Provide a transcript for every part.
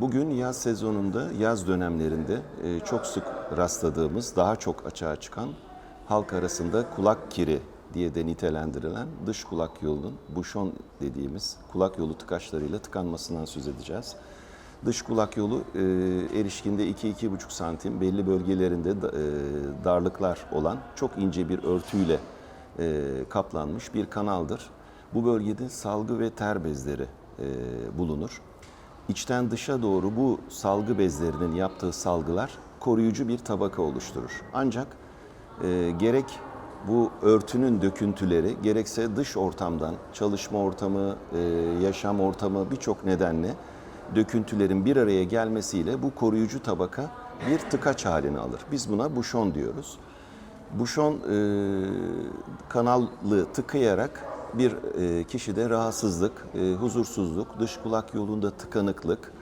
Bugün yaz sezonunda, yaz dönemlerinde e, çok sık rastladığımız, daha çok açığa çıkan halk arasında kulak kiri diye de nitelendirilen dış kulak yolunun buşon dediğimiz kulak yolu tıkaçlarıyla tıkanmasından söz edeceğiz. Dış kulak yolu e, erişkinde 2-2,5 santim belli bölgelerinde e, darlıklar olan çok ince bir örtüyle e, kaplanmış bir kanaldır. Bu bölgede salgı ve ter bezleri e, bulunur. İçten dışa doğru bu salgı bezlerinin yaptığı salgılar koruyucu bir tabaka oluşturur. Ancak e, gerek bu örtünün döküntüleri gerekse dış ortamdan çalışma ortamı, e, yaşam ortamı birçok nedenle döküntülerin bir araya gelmesiyle bu koruyucu tabaka bir tıkaç halini alır. Biz buna buşon diyoruz. Buşon e, kanallı tıkayarak bir e, kişide rahatsızlık, e, huzursuzluk, dış kulak yolunda tıkanıklık,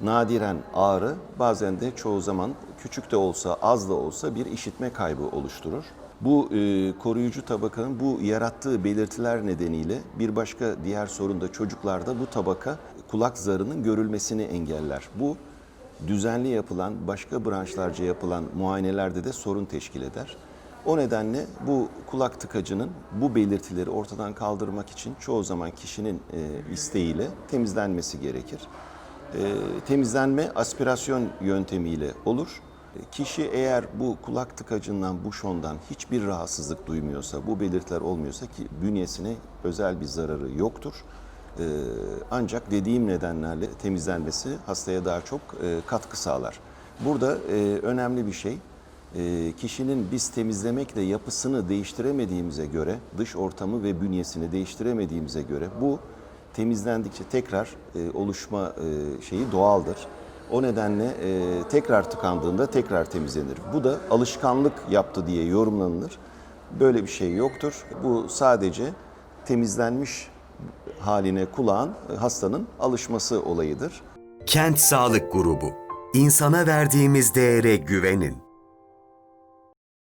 nadiren ağrı, bazen de çoğu zaman küçük de olsa, az da olsa bir işitme kaybı oluşturur. Bu e, koruyucu tabakanın bu yarattığı belirtiler nedeniyle bir başka diğer sorun da çocuklarda bu tabaka kulak zarının görülmesini engeller. Bu düzenli yapılan, başka branşlarca yapılan muayenelerde de sorun teşkil eder. O nedenle bu kulak tıkacının bu belirtileri ortadan kaldırmak için çoğu zaman kişinin e, isteğiyle temizlenmesi gerekir. E, temizlenme aspirasyon yöntemiyle olur. E, Kişi eğer bu kulak tıkacından, buşondan hiçbir rahatsızlık duymuyorsa, bu belirtiler olmuyorsa ki bünyesine özel bir zararı yoktur. E, ancak dediğim nedenlerle temizlenmesi hastaya daha çok e, katkı sağlar. Burada e, önemli bir şey, e, kişinin biz temizlemekle yapısını değiştiremediğimize göre, dış ortamı ve bünyesini değiştiremediğimize göre bu temizlendikçe tekrar e, oluşma e, şeyi doğaldır. O nedenle e, tekrar tıkandığında tekrar temizlenir. Bu da alışkanlık yaptı diye yorumlanılır. Böyle bir şey yoktur. Bu sadece temizlenmiş haline kulağın hastanın alışması olayıdır. Kent Sağlık Grubu. İnsana verdiğimiz değere güvenin.